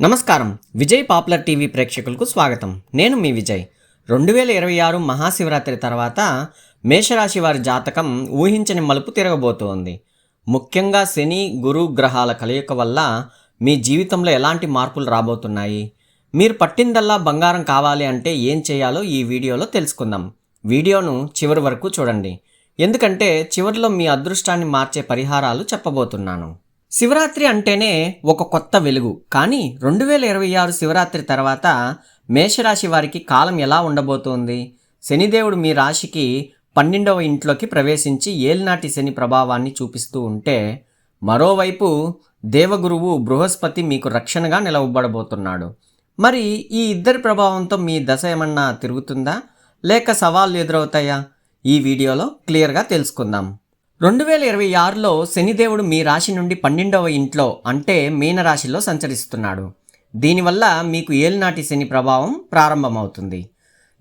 నమస్కారం. Vijay popular TV ప్రేక్షకులకు స్వాగతం. నేను మీ విజయ్. రెండు వేల ఇరవై ఆరు మహాశివరాత్రి తర్వాత మేషరాశి వారి జాతకం ఊహించని మలుపు తిరగబోతోంది. ముఖ్యంగా శని గురు గ్రహాల కలయిక వల్ల మీ జీవితంలో ఎలాంటి మార్పులు రాబోతున్నాయి? మీరు పట్టిందల్లా బంగారం కావాలి అంటే ఏం చేయాలో ఈ వీడియోలో తెలుసుకుందాం. వీడియోను చివరి వరకు చూడండి. ఎందుకంటే చివరిలో మీ అదృష్టాన్ని మార్చే పరిహారాలు చెప్పబోతున్నాను. శివరాత్రి అంటేనే ఒక కొత్త వెలుగు. కానీ రెండు వేల ఇరవై ఆరు శివరాత్రి తర్వాత మేషరాశి వారికి కాలం ఎలా ఉండబోతోంది? శనిదేవుడు మీ రాశికి పన్నెండవ ఇంట్లోకి ప్రవేశించి ఏలినాటి శని ప్రభావాన్ని చూపిస్తూ ఉంటే మరోవైపు దేవగురువు బృహస్పతి మీకు రక్షణగా నిలవబడబోతున్నాడు. మరి ఈ ఇద్దరి ప్రభావంతో మీ దశ ఏమన్నా తిరుగుతుందా? లేక సవాళ్ళు ఎదురవుతాయా? ఈ వీడియోలో క్లియర్గా తెలుసుకుందాం. రెండు వేల ఇరవై ఆరులో శనిదేవుడు మీ రాశి నుండి పన్నెండవ ఇంట్లో అంటే మీనరాశిలో సంచరిస్తున్నాడు. దీనివల్ల మీకు ఏలినాటి శని ప్రభావం ప్రారంభమవుతుంది.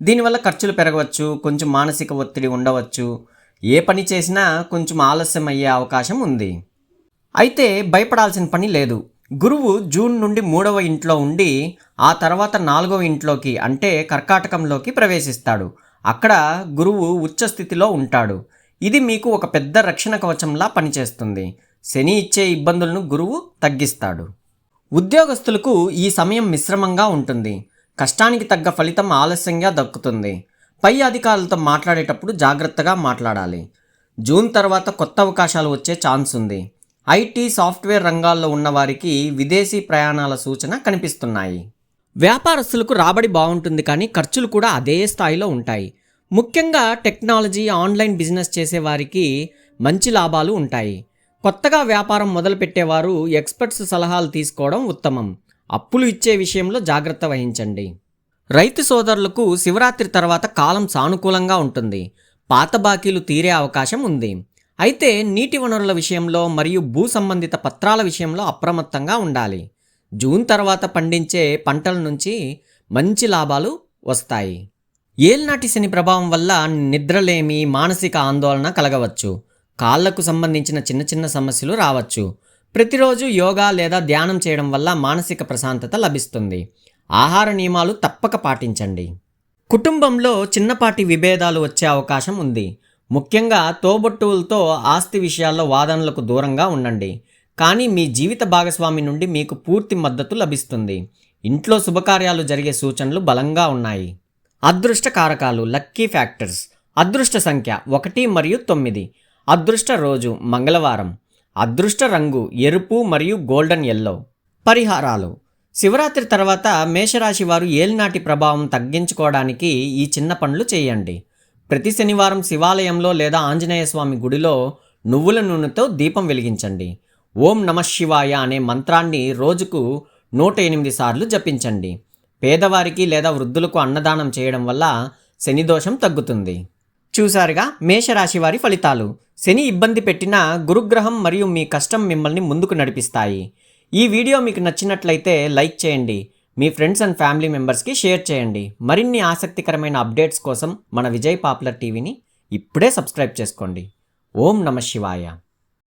దీనివల్ల ఖర్చులు పెరగవచ్చు కొంచెం మానసిక ఒత్తిడి ఉండవచ్చు. ఏ పని చేసినా కొంచెం ఆలస్యం అయ్యే అవకాశం ఉంది. అయితే భయపడాల్సిన పని లేదు. గురువు జూన్ నుండి మూడవ ఇంట్లో ఉండి ఆ తర్వాత నాలుగవ ఇంట్లోకి అంటే కర్కాటకంలోకి ప్రవేశిస్తాడు. అక్కడ గురువు ఉచ్చస్థితిలో ఉంటాడు. ఇది మీకు ఒక పెద్ద రక్షణ కవచంలా పనిచేస్తుంది. శని ఇచ్చే ఇబ్బందులను గురువు తగ్గిస్తాడు. ఉద్యోగస్తులకు ఈ సమయం మిశ్రమంగా ఉంటుంది. కష్టానికి తగ్గ ఫలితం ఆలస్యంగా దక్కుతుంది. పై అధికారులతో మాట్లాడేటప్పుడు జాగ్రత్తగా మాట్లాడాలి. జూన్ తర్వాత కొత్త అవకాశాలు వచ్చే ఛాన్స్ ఉంది. ఐటీ సాఫ్ట్వేర్ రంగాల్లో ఉన్నవారికి విదేశీ ప్రయాణాల సూచన కనిపిస్తున్నాయి. వ్యాపారస్తులకు రాబడి బాగుంటుంది కానీ ఖర్చులు కూడా అదే స్థాయిలో ఉంటాయి. ముఖ్యంగా టెక్నాలజీ ఆన్లైన్ బిజినెస్ చేసేవారికి మంచి లాభాలు ఉంటాయి. కొత్తగా వ్యాపారం మొదలుపెట్టేవారు ఎక్స్పర్ట్స్ సలహాలు తీసుకోవడం ఉత్తమం. అప్పులు ఇచ్చే విషయంలో జాగ్రత్త వహించండి. రైతు సోదరులకు శివరాత్రి తర్వాత కాలం సానుకూలంగా ఉంటుంది. పాత బాకీలు తీరే అవకాశం ఉంది. అయితే నీటి వనరుల విషయంలో మరియు భూ సంబంధిత పత్రాల విషయంలో అప్రమత్తంగా ఉండాలి. జూన్ తర్వాత పండించే పంటల నుంచి మంచి లాభాలు వస్తాయి. ఏల్నాటి శని ప్రభావం వల్ల నిద్రలేమి మానసిక ఆందోళన కలగవచ్చు. కాళ్ళకు సంబంధించిన చిన్న చిన్న సమస్యలు రావచ్చు. ప్రతిరోజు యోగా లేదా ధ్యానం చేయడం వల్ల మానసిక ప్రశాంతత లభిస్తుంది. ఆహార నియమాలు తప్పక పాటించండి. కుటుంబంలో చిన్నపాటి విభేదాలు వచ్చే అవకాశం ఉంది. ముఖ్యంగా తోబొట్టువులతో ఆస్తి విషయాల్లో వాదనలకు దూరంగా ఉండండి. కానీ మీ జీవిత భాగస్వామి నుండి మీకు పూర్తి మద్దతు లభిస్తుంది. ఇంట్లో శుభకార్యాలు జరిగే సూచనలు బలంగా ఉన్నాయి. అదృష్ట కారకాలు లక్కీ ఫ్యాక్టర్స్. అదృష్ట సంఖ్య ఒకటి మరియు తొమ్మిది. అదృష్ట రోజు మంగళవారం. అదృష్ట రంగు ఎరుపు మరియు గోల్డెన్ ఎల్లో. పరిహారాలు. శివరాత్రి తర్వాత మేషరాశి వారు ఏలినాటి ప్రభావం తగ్గించుకోవడానికి ఈ చిన్న పనులు చేయండి. ప్రతి శనివారం శివాలయంలో లేదా ఆంజనేయ స్వామి గుడిలో నువ్వుల నూనెతో దీపం వెలిగించండి. ఓం నమ శివాయ అనే మంత్రాన్ని రోజుకు నూట ఎనిమిది సార్లు జపించండి. పేదవారికి లేదా వృద్ధులకు అన్నదానం చేయడం వల్ల శని దోషం తగ్గుతుంది. చూశారుగా మేషరాశి వారి ఫలితాలు. శని ఇబ్బంది పెట్టిన గురుగ్రహం మరియు మీ కష్టం మిమ్మల్ని ముందుకు నడిపిస్తాయి. ఈ వీడియో మీకు నచ్చినట్లయితే లైక్ చేయండి. మీ ఫ్రెండ్స్ అండ్ ఫ్యామిలీ మెంబర్స్కి షేర్ చేయండి. మరిన్ని ఆసక్తికరమైన అప్డేట్స్ కోసం మన విజయ్ పాపులర్ టీవీని ఇప్పుడే సబ్స్క్రైబ్ చేసుకోండి. ఓం నమ శివాయ.